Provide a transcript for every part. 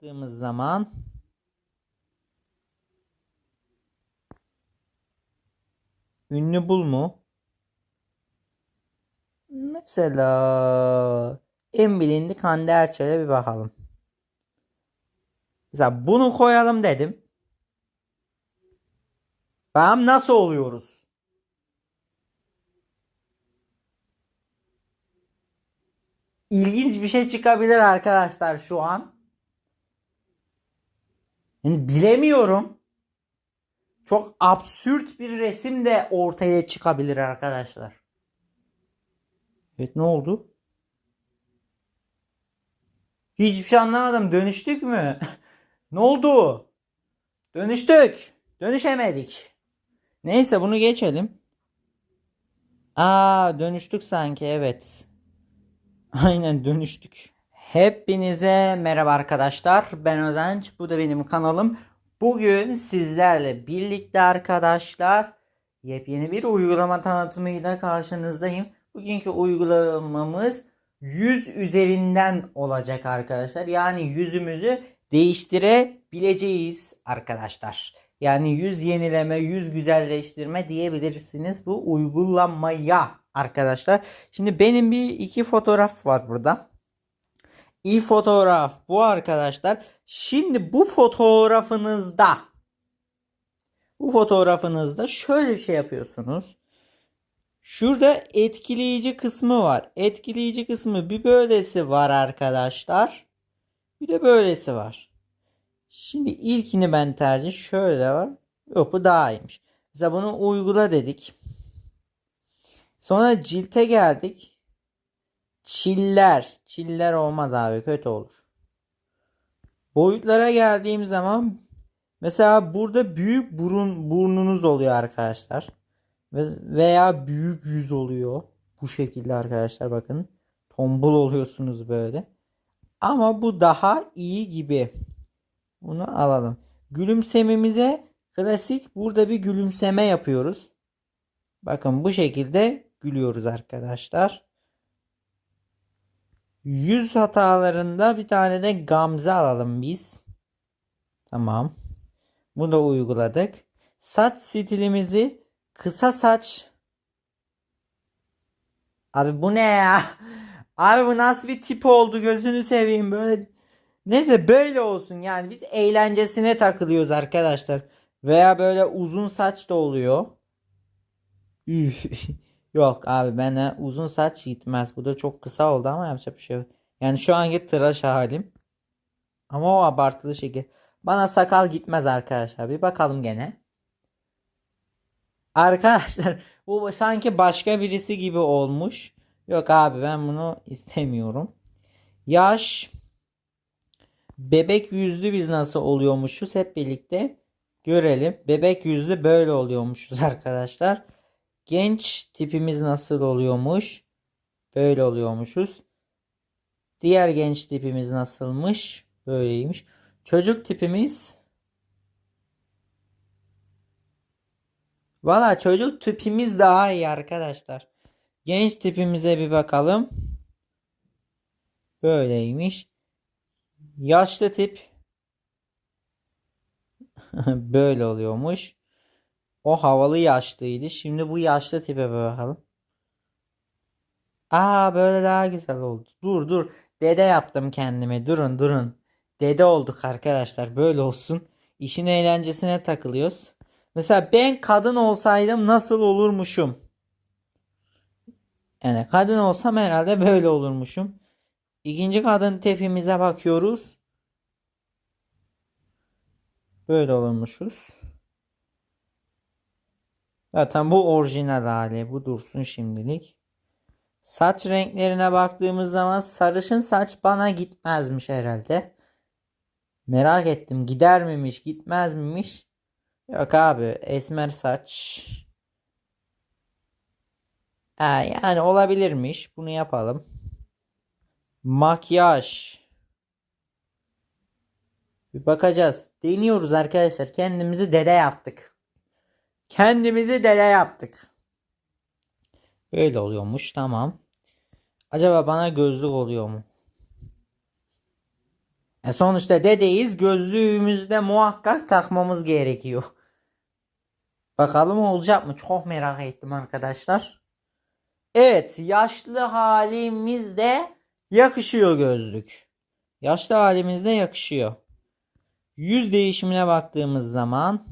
Baktığımız zaman ünlü bul mu? Mesela en bilindik Hande Erçel'e bir bakalım. Mesela bunu koyalım dedim. Bakalım nasıl oluyoruz? İlginç bir şey çıkabilir arkadaşlar şu an. Yani bilemiyorum. Çok absürt bir resim de ortaya çıkabilir arkadaşlar. Evet ne oldu? Hiçbir şey anlamadım. Dönüştük mü? ne oldu? Dönüştük. Dönüşemedik. Neyse bunu geçelim. Aa dönüştük sanki evet. Aynen dönüştük. Hepinize merhaba arkadaşlar. Ben Özenç. Bu da benim kanalım. Bugün sizlerle birlikte arkadaşlar yepyeni bir uygulama tanıtımıyla karşınızdayım. Bugünkü uygulamamız yüz üzerinden olacak arkadaşlar. Yani yüzümüzü değiştirebileceğiz arkadaşlar. Yani yüz yenileme, yüz güzelleştirme diyebilirsiniz bu uygulamaya arkadaşlar. Şimdi benim bir iki fotoğraf var burada. İlk fotoğraf bu arkadaşlar. Şimdi bu fotoğrafınızda bu fotoğrafınızda şöyle bir şey yapıyorsunuz. Şurada etkileyici kısmı var. Etkileyici kısmı bir böylesi var arkadaşlar. Bir de böylesi var. Şimdi ilkini ben tercih şöyle var. Yok bu daha iyiymiş. Mesela bunu uygula dedik. Sonra cilte geldik. Çiller. Çiller olmaz abi kötü olur. Boyutlara geldiğim zaman mesela burada büyük burun burnunuz oluyor arkadaşlar. Ve- Veya büyük yüz oluyor. Bu şekilde arkadaşlar bakın. Tombul oluyorsunuz böyle. Ama bu daha iyi gibi. Bunu alalım. Gülümsememize klasik burada bir gülümseme yapıyoruz. Bakın bu şekilde gülüyoruz arkadaşlar. Yüz hatalarında bir tane de gamze alalım biz. Tamam. Bunu da uyguladık. Saç stilimizi kısa saç. Abi bu ne ya? Abi bu nasıl bir tip oldu gözünü seveyim böyle. Neyse böyle olsun yani biz eğlencesine takılıyoruz arkadaşlar. Veya böyle uzun saç da oluyor. Yok abi bana uzun saç gitmez. Bu da çok kısa oldu ama yapacak bir şey yok. Yani şu anki tıraş halim. Ama o abartılı şekil. Bana sakal gitmez arkadaşlar. Bir bakalım gene. Arkadaşlar bu sanki başka birisi gibi olmuş. Yok abi ben bunu istemiyorum. Yaş bebek yüzlü biz nasıl oluyormuşuz hep birlikte görelim. Bebek yüzlü böyle oluyormuşuz arkadaşlar. Genç tipimiz nasıl oluyormuş? Böyle oluyormuşuz. Diğer genç tipimiz nasılmış? Böyleymiş. Çocuk tipimiz Valla çocuk tipimiz daha iyi arkadaşlar. Genç tipimize bir bakalım. Böyleymiş. Yaşlı tip böyle oluyormuş. O havalı yaşlıydı. Şimdi bu yaşlı tipe bakalım. Aa böyle daha güzel oldu. Dur dur. Dede yaptım kendime. Durun durun. Dede olduk arkadaşlar. Böyle olsun. İşin eğlencesine takılıyoruz. Mesela ben kadın olsaydım nasıl olurmuşum? Yani kadın olsam herhalde böyle olurmuşum. İkinci kadın tipimize bakıyoruz. Böyle olurmuşuz. Zaten bu orijinal hali. Bu dursun şimdilik. Saç renklerine baktığımız zaman sarışın saç bana gitmezmiş herhalde. Merak ettim gider miymiş gitmez miymiş? Yok abi esmer saç. Ha, yani olabilirmiş. Bunu yapalım. Makyaj. Bir bakacağız. Deniyoruz arkadaşlar. Kendimizi dede yaptık. Kendimizi dede yaptık. Böyle oluyormuş. Tamam. Acaba bana gözlük oluyor mu? E sonuçta dedeyiz. Gözlüğümüzü de muhakkak takmamız gerekiyor. Bakalım olacak mı? Çok merak ettim arkadaşlar. Evet, yaşlı halimizde yakışıyor gözlük. Yaşlı halimizde yakışıyor. Yüz değişimine baktığımız zaman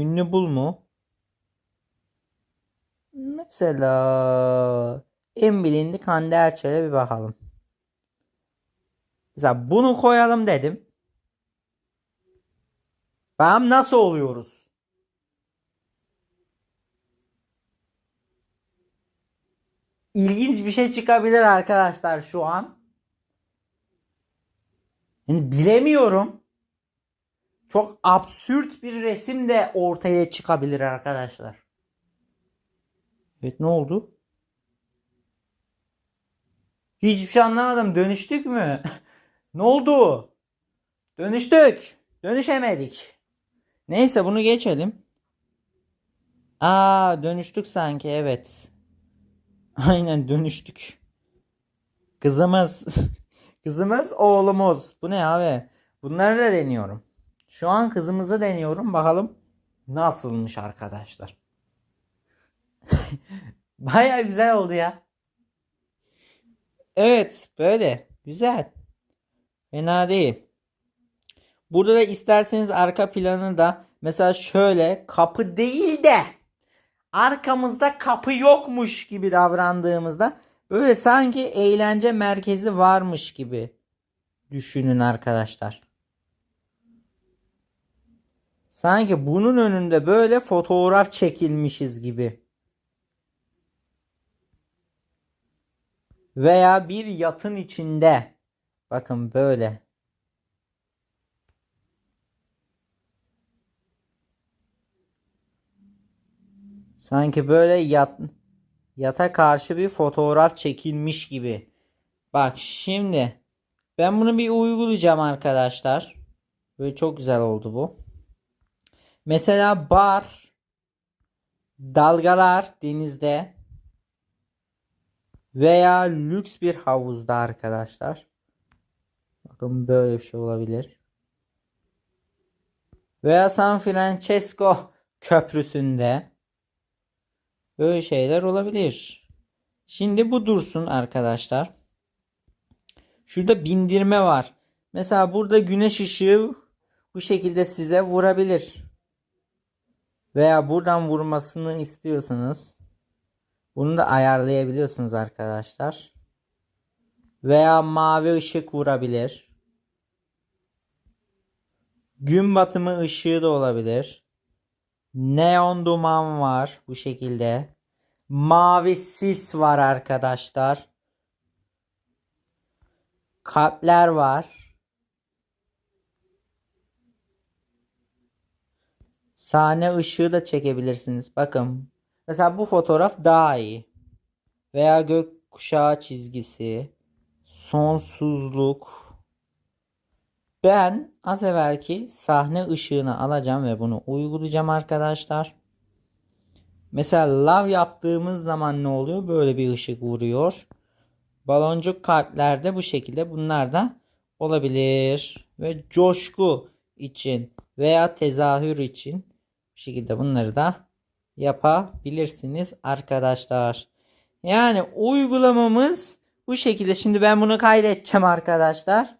ünlü bul mu? Mesela en bilindik Hande Erçel'e bir bakalım. Mesela bunu koyalım dedim. Bakalım nasıl oluyoruz? İlginç bir şey çıkabilir arkadaşlar şu an. Yani bilemiyorum. Çok absürt bir resim de ortaya çıkabilir arkadaşlar. Evet ne oldu? Hiçbir şey anlamadım. Dönüştük mü? ne oldu? Dönüştük. Dönüşemedik. Neyse bunu geçelim. Aa dönüştük sanki evet. Aynen dönüştük. Kızımız. Kızımız oğlumuz. Bu ne abi? Bunları da deniyorum. Şu an kızımızı deniyorum. Bakalım nasılmış arkadaşlar. Baya güzel oldu ya. Evet böyle. Güzel. Fena değil. Burada da isterseniz arka planı da mesela şöyle kapı değil de arkamızda kapı yokmuş gibi davrandığımızda böyle sanki eğlence merkezi varmış gibi düşünün arkadaşlar. Sanki bunun önünde böyle fotoğraf çekilmişiz gibi. Veya bir yatın içinde. Bakın böyle. Sanki böyle yat, yata karşı bir fotoğraf çekilmiş gibi. Bak şimdi ben bunu bir uygulayacağım arkadaşlar. Böyle çok güzel oldu bu. Mesela bar, dalgalar denizde veya lüks bir havuzda arkadaşlar. Bakın böyle bir şey olabilir. Veya San Francesco köprüsünde böyle şeyler olabilir. Şimdi bu dursun arkadaşlar. Şurada bindirme var. Mesela burada güneş ışığı bu şekilde size vurabilir. Veya buradan vurmasını istiyorsanız bunu da ayarlayabiliyorsunuz arkadaşlar. Veya mavi ışık vurabilir. Gün batımı ışığı da olabilir. Neon duman var bu şekilde. Mavi sis var arkadaşlar. Kalpler var. Sahne ışığı da çekebilirsiniz. Bakın. Mesela bu fotoğraf daha iyi. Veya gökkuşağı çizgisi. Sonsuzluk. Ben az evvelki sahne ışığını alacağım ve bunu uygulayacağım arkadaşlar. Mesela lav yaptığımız zaman ne oluyor? Böyle bir ışık vuruyor. Baloncuk kalplerde bu şekilde bunlar da olabilir. Ve coşku için veya tezahür için bu şekilde bunları da yapabilirsiniz arkadaşlar. Yani uygulamamız bu şekilde. Şimdi ben bunu kaydedeceğim arkadaşlar.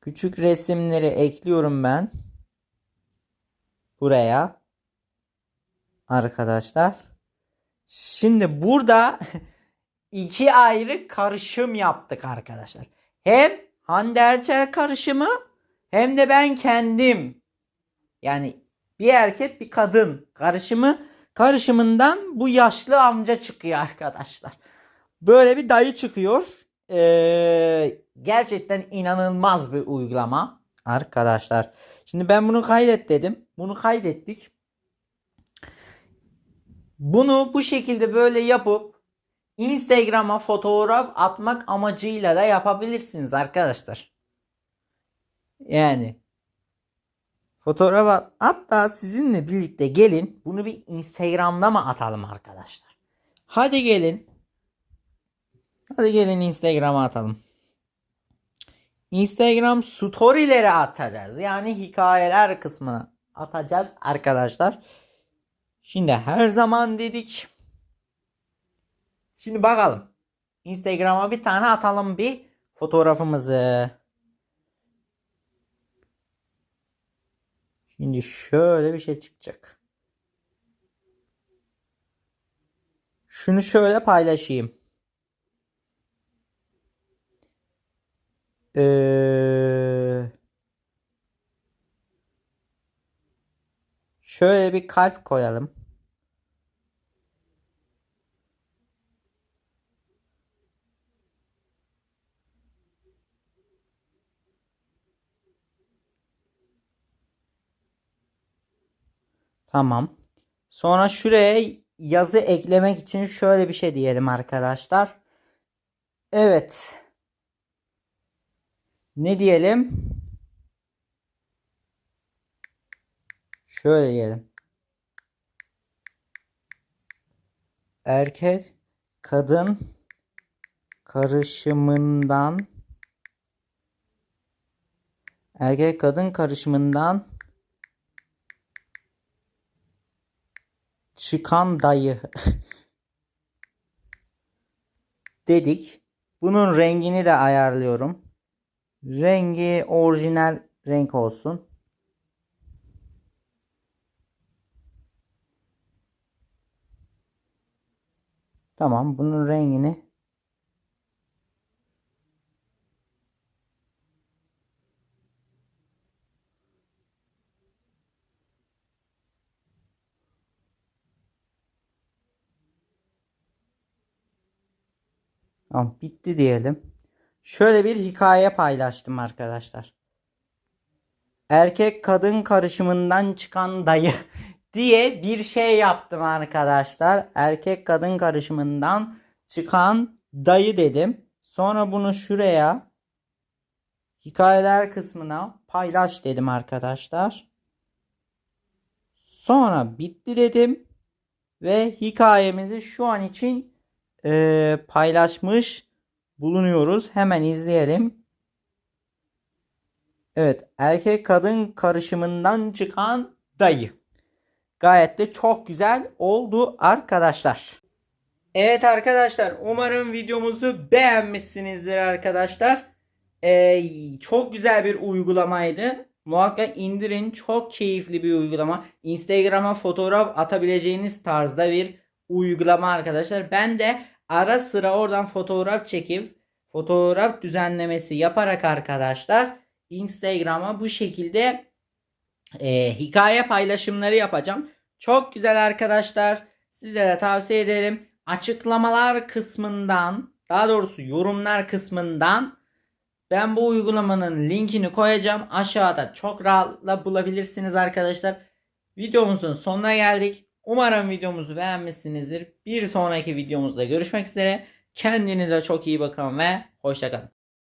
Küçük resimleri ekliyorum ben. Buraya. Arkadaşlar. Şimdi burada iki ayrı karışım yaptık arkadaşlar. Hem Hande Erçel karışımı hem de ben kendim. Yani bir erkek bir kadın karışımı karışımından bu yaşlı amca çıkıyor arkadaşlar. Böyle bir dayı çıkıyor. Ee, gerçekten inanılmaz bir uygulama arkadaşlar. Şimdi ben bunu kaydet dedim. Bunu kaydettik. Bunu bu şekilde böyle yapıp Instagram'a fotoğraf atmak amacıyla da yapabilirsiniz arkadaşlar. Yani Fotoğraf at. Hatta sizinle birlikte gelin. Bunu bir Instagram'da mı atalım arkadaşlar? Hadi gelin. Hadi gelin Instagram'a atalım. Instagram story'leri atacağız. Yani hikayeler kısmına atacağız arkadaşlar. Şimdi her zaman dedik. Şimdi bakalım. Instagram'a bir tane atalım bir fotoğrafımızı. Şimdi şöyle bir şey çıkacak. Şunu şöyle paylaşayım. Ee, şöyle bir kalp koyalım. Tamam. Sonra şuraya yazı eklemek için şöyle bir şey diyelim arkadaşlar. Evet. Ne diyelim? Şöyle diyelim. Erkek kadın karışımından erkek kadın karışımından çıkan dayı dedik. Bunun rengini de ayarlıyorum. Rengi orijinal renk olsun. Tamam, bunun rengini Tamam, bitti diyelim. Şöyle bir hikaye paylaştım arkadaşlar. Erkek kadın karışımından çıkan dayı diye bir şey yaptım arkadaşlar. Erkek kadın karışımından çıkan dayı dedim. Sonra bunu şuraya hikayeler kısmına paylaş dedim arkadaşlar. Sonra bitti dedim ve hikayemizi şu an için e, paylaşmış bulunuyoruz. Hemen izleyelim. Evet, erkek kadın karışımından çıkan dayı. Gayet de çok güzel oldu arkadaşlar. Evet arkadaşlar, umarım videomuzu beğenmişsinizdir arkadaşlar. Ee, çok güzel bir uygulamaydı. Muhakkak indirin. Çok keyifli bir uygulama. Instagram'a fotoğraf atabileceğiniz tarzda bir uygulama arkadaşlar. Ben de ara sıra oradan fotoğraf çekip fotoğraf düzenlemesi yaparak arkadaşlar Instagram'a bu şekilde e, hikaye paylaşımları yapacağım. Çok güzel arkadaşlar. Sizlere tavsiye ederim. Açıklamalar kısmından daha doğrusu yorumlar kısmından ben bu uygulamanın linkini koyacağım. Aşağıda çok rahatla bulabilirsiniz arkadaşlar. Videomuzun sonuna geldik. Umarım videomuzu beğenmişsinizdir. Bir sonraki videomuzda görüşmek üzere. Kendinize çok iyi bakın ve hoşçakalın.